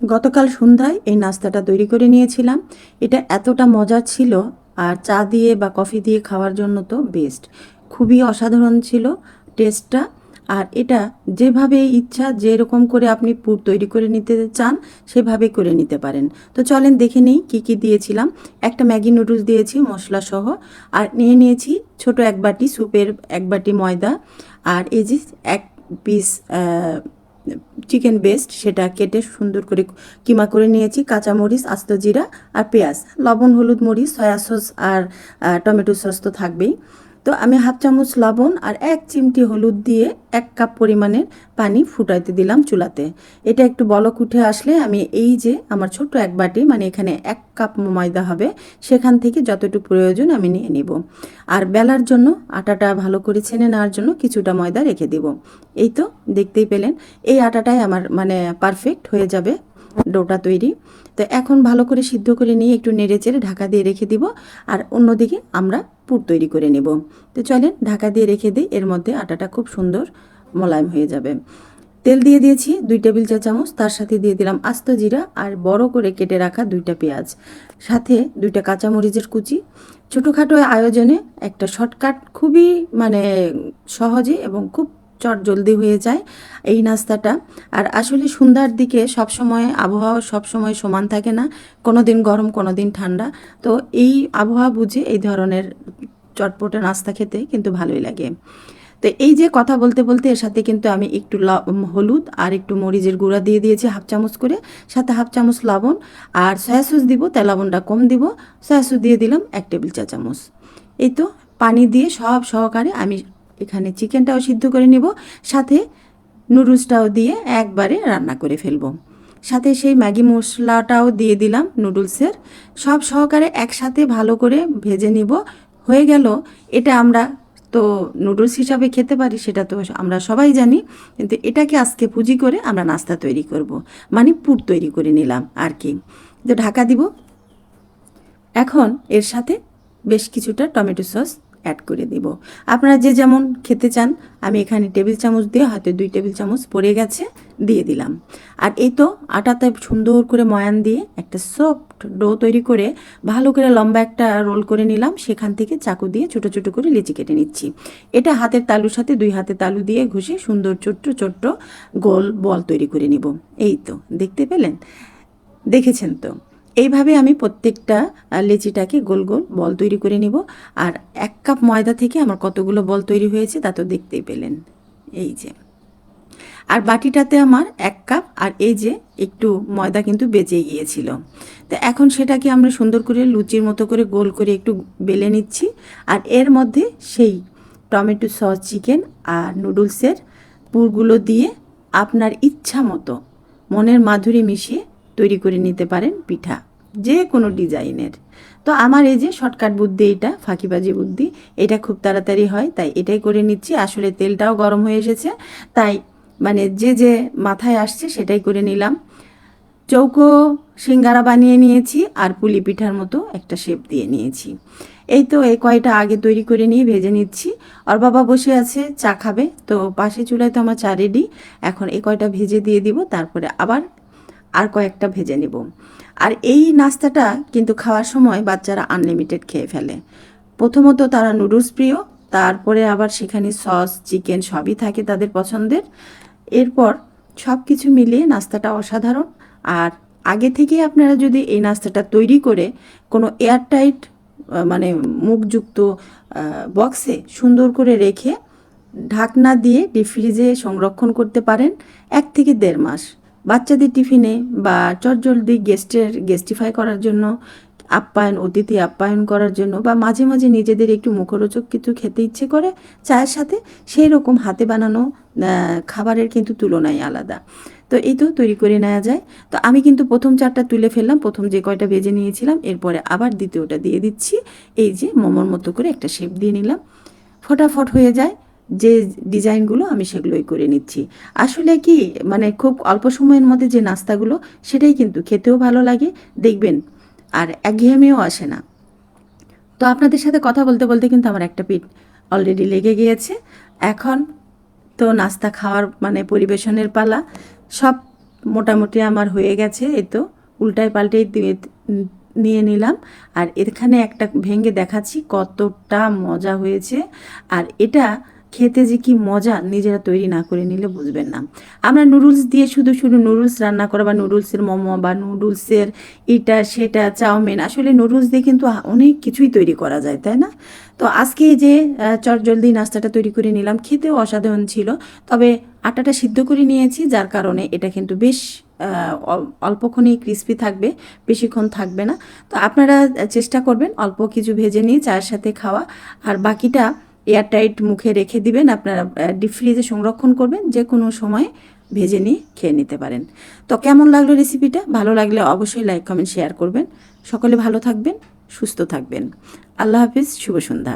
গতকাল সন্ধ্যায় এই নাস্তাটা তৈরি করে নিয়েছিলাম। এটা এতটা মজার ছিল, আর চা দিয়ে বা কফি দিয়ে খাওয়ার জন্য তো বেস্ট খুবই অসাধারণ ছিল টেস্টটা আর এটা যেভাবে ইচ্ছা, যেরকম করে আপনি পুর তৈরি করে নিতে চান, সেভাবে করে নিতে পারেন। তো চলেন দেখে নিই কী কী দিয়েছিলাম। একটা ম্যাগি নুডলস দিয়েছি, মশলা সহ, আর নিয়ে নিয়েছি ছোট এক বাটি স্যুপের এক বাটি ময়দা, আর এই যে এক পিস চিকেন বেস্ট, সেটা কেটে সুন্দর করে কিমা করে নিয়েছি, কাঁচামরিচ, আস্ত জিরা আর পেঁয়াজ। লবণ, হলুদ, মরিচ, সয়া সস আর টমেটো সস তো থাকবেই। তো আমি হাফ চামচ লবণ আর এক চিমটি হলুদ দিয়ে এক কাপ পরিমাণের পানি ফুটাইতে দিলাম চুলাতে। এটা একটু বলক উঠে আসলে আমি এই যে আমার ছোট্ট এক বাটি মানে এখানে এক কাপ ময়দা হবে, সেখান থেকে যতটুকু প্রয়োজন আমি নিয়ে নিব। আর বেলার জন্য আটাটা ভালো করে ছেনে নেওয়ার জন্য কিছুটা ময়দা রেখে দিব। এই তো দেখতেই পেলেন, এই আটাটাই আমার মানে পারফেক্ট হয়ে যাবে ডোটা তৈরি। তো এখন ভালো করে সিদ্ধ করে নিয়ে একটু নেড়ে চেড়ে ঢাকা দিয়ে রেখে দিব। আর অন্যদিকে আমরা পুর তৈরি করে নেব। তো চলেন ঢাকা দিয়ে রেখে দিই, এর মধ্যে আটাটা খুব সুন্দর মোলায়েম হয়ে যাবে। তেল দিয়ে দিয়েছি দুই টেবিল চা চামচ, তার সাথে দিয়ে দিলাম আস্ত জিরা আর বড় করে কেটে রাখা দুইটা পেঁয়াজ। সাথে দুইটা কাঁচামরিচের কুচি। ছোটোখাটো আয়োজনে একটা শর্টকাট খুবই মানে সহজে এবং খুব চট জলদি হয়ে যায় এই নাস্তাটা। আর আসলে সন্ধ্যার দিকে সব সময় আবহাওয়া সব সময় সমান থাকে না কোনো দিন গরম কোনো দিন ঠান্ডা। তো এই আবহাওয়া বুঝে এই ধরনের চটপটে নাস্তা খেতে কিন্তু ভালোই লাগে। তো এই যে কথা বলতে বলতে এর সাথে কিন্তু আমি একটু হলুদ আর একটু মরিচের গুঁড়া দিয়ে দিয়েছি হাফ চামচ করে, সাথে হাফ চামচ লবণ আর সয়া সস দিব, তাই লবণটা কম দিব। সয়া সস দিয়ে দিলাম এক টেবিল চা চামচ। এই তো পানি দিয়ে সব সহকারে আমি এখানে চিকেনটাও সিদ্ধ করে নিব, সাথে নুডলসটাও দিয়ে একবারে রান্না করে ফেলব। সাথে সেই ম্যাগি মশলাটাও দিয়ে দিলাম নুডলসের। সব সহকারে একসাথে ভালো করে ভেজে নিব। হয়ে গেল, এটা আমরা তো নুডলস হিসাবে খেতে পারি, সেটা তো আমরা সবাই জানি, কিন্তু এটাকে আজকে পুঁজি করে আমরা নাস্তা তৈরি করব। মানে পুর তৈরি করে নিলাম আর কি। তো ঢাকা দিব। এখন এর সাথে বেশ কিছুটা টমেটো সস অ্যাড করে দিব। আপনারা যে যেমন খেতে চান, আমি এখানে টেবিল চামচ দিয়ে হয়তো দুই টেবিল চামচ পড়ে গেছে, দিয়ে দিলাম। আর এই তো আটাতে সুন্দর করে ময়ান দিয়ে একটা সফট ডো তৈরি করে ভালো করে লম্বা একটা রোল করে নিলাম, সেখান থেকে চাকু দিয়ে ছোট ছোট করে লিচি কেটে নিচ্ছি। এটা হাতের তালুর সাথে দুই হাতে তালু দিয়ে ঘষে সুন্দর ছোট্ট ছোট্ট গোল বল তৈরি করে নিব। এই তো, দেখতে পেলেন? দেখেছেন তো? এইভাবে আমি প্রত্যেকটা লেচিটাকে গোল গোল বল তৈরি করে নিব। আর এক কাপ ময়দা থেকে আমার কতগুলো বল তৈরি হয়েছে তা তো দেখতেই পেলেন। এই যে। আর বাটিটাতে আমার এক কাপ, আর এই যে একটু ময়দা কিন্তু বেঁচে গিয়েছিল। তো এখন সেটাকে আমরা সুন্দর করে লুচির মতো করে গোল করে একটু বেলে নিচ্ছি। আর এর মধ্যে সেই টমেটো সস, চিকেন আর নুডলসের পুরগুলো দিয়ে আপনার ইচ্ছা মতো মনের মাধুরী মিশিয়ে তৈরি করে নিতে পারেন পিঠা। যে কোনো ডিজাইনের। তো আমার এই যে শর্টকাট বুদ্ধি এটা ফাঁকিবাজি বুদ্ধি, এটা খুব তাড়াতাড়ি হয়, তাই এটাই করে নিচ্ছি। আসলে তেলটাও গরম হয়ে এসেছে, তাই মানে যে যে মাথায় আসছে সেটাই করে নিলাম। চৌকো সিঙ্গারা বানিয়ে নিয়েছি আর পুলি পিঠার মতো একটা শেপ দিয়ে নিয়েছি। এই তো এই কয়টা আগে তৈরি করে নিয়ে ভেজে নিচ্ছি। আর বাবা বসে আছে, চা খাবে, তো পাশে চুলায় তো আমার চা রেডি এখন এই কয়টা ভেজে দিয়ে দিব, তারপরে আবার আর কয়েকটা ভেজে নেব। আর এই নাস্তাটা কিন্তু খাওয়ার সময় বাচ্চারা আনলিমিটেড খেয়ে ফেলে। প্রথমত তারা নুডলস প্রিয়, তারপরে আবার সেখানে সস, চিকেন সবই থাকে তাদের পছন্দের। এরপর সব কিছু মিলিয়ে নাস্তাটা অসাধারণ। আর আগে থেকে আপনারা যদি এই নাস্তাটা তৈরি করে কোনো এয়ারটাইট মানে মুখযুক্ত বক্সে সুন্দর করে রেখে ঢাকনা দিয়ে ডিপ ফ্রিজে সংরক্ষণ করতে পারেন এক থেকে দেড় মাস। বাচ্চাদের টিফিনে বা চটজলদি গেস্টের গেস্টিফাই করার জন্য আপ্যায়ন, অতিথি আপ্যায়ন করার জন্য বা মাঝে মাঝে নিজেদের একটু মুখরোচক কিছু খেতে ইচ্ছে করে চায়ের সাথে সেই রকম হাতে বানানো খাবারের কিন্তু তুলনায় আলাদা। তো এই তো তৈরি করে নেওয়া যায়। তো আমি কিন্তু প্রথম চারটা তুলে ফেললাম, প্রথম যে কয়টা ভেজে নিয়েছিলাম, এরপরে আবার দ্বিতীয়টা দিয়ে দিচ্ছি। এই যে মোমোর মতো করে একটা শেপ দিয়ে নিলাম। ফটাফট হয়ে যায়। যে ডিজাইনগুলো আমি সেগুলোই করে নিচ্ছি। আসলে কি মানে খুব অল্প সময়ের মধ্যে যে নাস্তাগুলো, সেটাই কিন্তু খেতেও ভালো লাগে, দেখবেন, আর একঘেয়েমিও আসে না। তো আপনাদের সাথে কথা বলতে বলতে কিন্তু আমার একটা পিঠ অলরেডি লেগে গিয়েছে। এখন তো নাস্তা খাওয়ার মানে পরিবেশনের পালা, সব মোটামুটি আমার হয়ে গেছে, এই তো উল্টায় পাল্টাই নিয়ে নিলাম। আর এখানে একটা ভেঙে দেখাচ্ছি কতটা মজা হয়েছে। আর এটা খেতে যে কি মজা নিজেরা তৈরি না করে নিলে বুঝবেন না। আমরা নুডলস দিয়ে শুধু শুধু নুডলস রান্না করা বা নুডলসের মোমো বা নুডলসের এটা সেটা, চাউমিন, আসলে নুডলস দিয়ে কিন্তু অনেক কিছুই তৈরি করা যায়, তাই না? তো আজকে যে চট জলদি নাস্তাটা তৈরি করে নিলাম, খেতেও অসাধারণ ছিল। তবে আটাটা সিদ্ধ করে নিয়েছি, যার কারণে এটা কিন্তু বেশ অল্পক্ষণই ক্রিস্পি থাকবে, বেশিক্ষণ থাকবে না। তো আপনারা চেষ্টা করবেন অল্প কিছু ভেজে নিয়ে চায়ের সাথে খাওয়া। আর বাকিটা এয়ারটাইট মুখে রেখে দিবেন, আপনারা ডিপ ফ্রিজে সংরক্ষণ করবেন যে কোনো সময় ভেজে নিয়ে খেয়ে নিতে পারেন। তো কেমন লাগল রেসিপিটা? ভালো লাগলে অবশ্যই লাইক, কমেন্ট, শেয়ার করবেন। সকলে ভালো থাকবেন, সুস্থ থাকবেন। আল্লাহ হাফিজ, শুভ সন্ধ্যা।